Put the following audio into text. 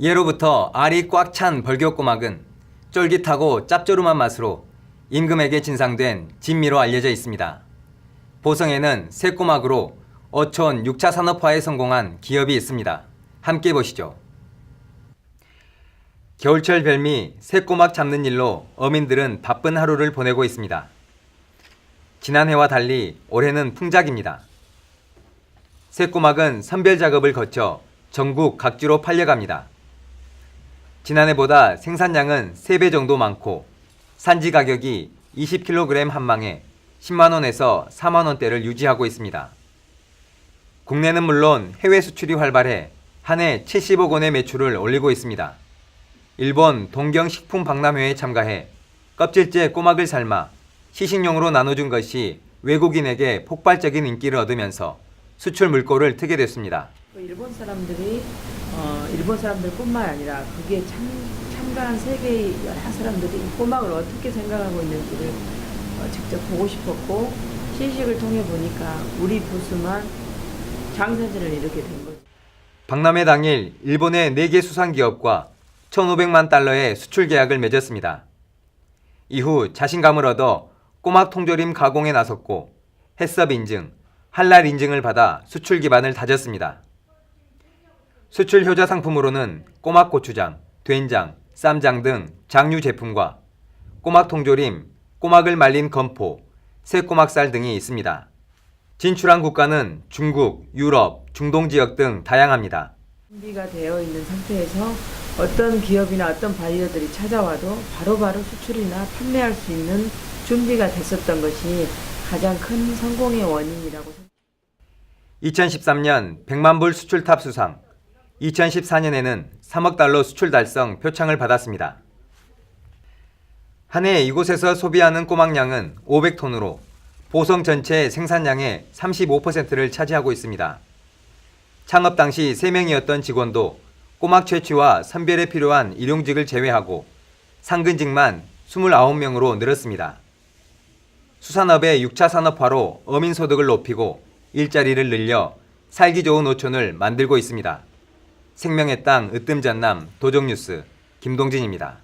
예로부터 알이 꽉 찬 벌교꼬막은 쫄깃하고 짭조름한 맛으로 임금에게 진상된 진미로 알려져 있습니다. 보성에는 새꼬막으로 어촌 6차 산업화에 성공한 기업이 있습니다. 함께 보시죠. 겨울철 별미 새꼬막 잡는 일로 어민들은 바쁜 하루를 보내고 있습니다. 지난해와 달리 올해는 풍작입니다. 새꼬막은 선별 작업을 거쳐 전국 각지로 팔려갑니다. 지난해보다 생산량은 3배 정도 많고 산지 가격이 20kg 한 망에 10만원에서 4만원대를 유지하고 있습니다. 국내는 물론 해외 수출이 활발해 한 해 70억 원의 매출을 올리고 있습니다. 일본 동경식품 박람회에 참가해 껍질째 꼬막을 삶아 시식용으로 나눠준 것이 외국인에게 폭발적인 인기를 얻으면서 수출 물꼬를 트게 됐습니다. 그 일본 사람들이 어, 일본 사람들뿐만 아니라 거기에 참, 참가한 세계의 여러 사람들이 이 꼬막을 어떻게 생각하고 있는지를 어, 직접 보고 싶었고 시식을 통해 보니까 우리 부스만 장사진을 이렇게 된 거죠. 박람회 당일 일본의 4개 수산기업과 1,500만 달러의 수출 계약을 맺었습니다. 이후 자신감을 얻어 꼬막 통조림 가공에 나섰고 햇섭 인증, 한랄 인증을 받아 수출 기반을 다졌습니다. 수출 효자 상품으로는 꼬막 고추장, 된장, 쌈장 등 장류 제품과 꼬막 통조림, 꼬막을 말린 건포, 새꼬막살 등이 있습니다. 진출한 국가는 중국, 유럽, 중동 지역 등 다양합니다. 준비가 되어 있는 상태에서 어떤 기업이나 어떤 바이어들이 찾아와도 바로바로 수출이나 판매할 수 있는 준비가 됐었던 것이 가장 큰 성공의 원인이라고 생각합니다. 2013년 100만 불 수출 탑 수상, 2014년에는 3억 달러 수출 달성 표창을 받았습니다. 한 해 이곳에서 소비하는 꼬막량은 500톤으로 보성 전체 생산량의 35%를 차지하고 있습니다. 창업 당시 3명이었던 직원도 꼬막 채취와 선별에 필요한 일용직을 제외하고 상근직만 29명으로 늘었습니다. 수산업의 6차 산업화로 어민 소득을 높이고 일자리를 늘려 살기 좋은 어촌을 만들고 있습니다. 생명의 땅 으뜸 전남 도정뉴스 김동진입니다.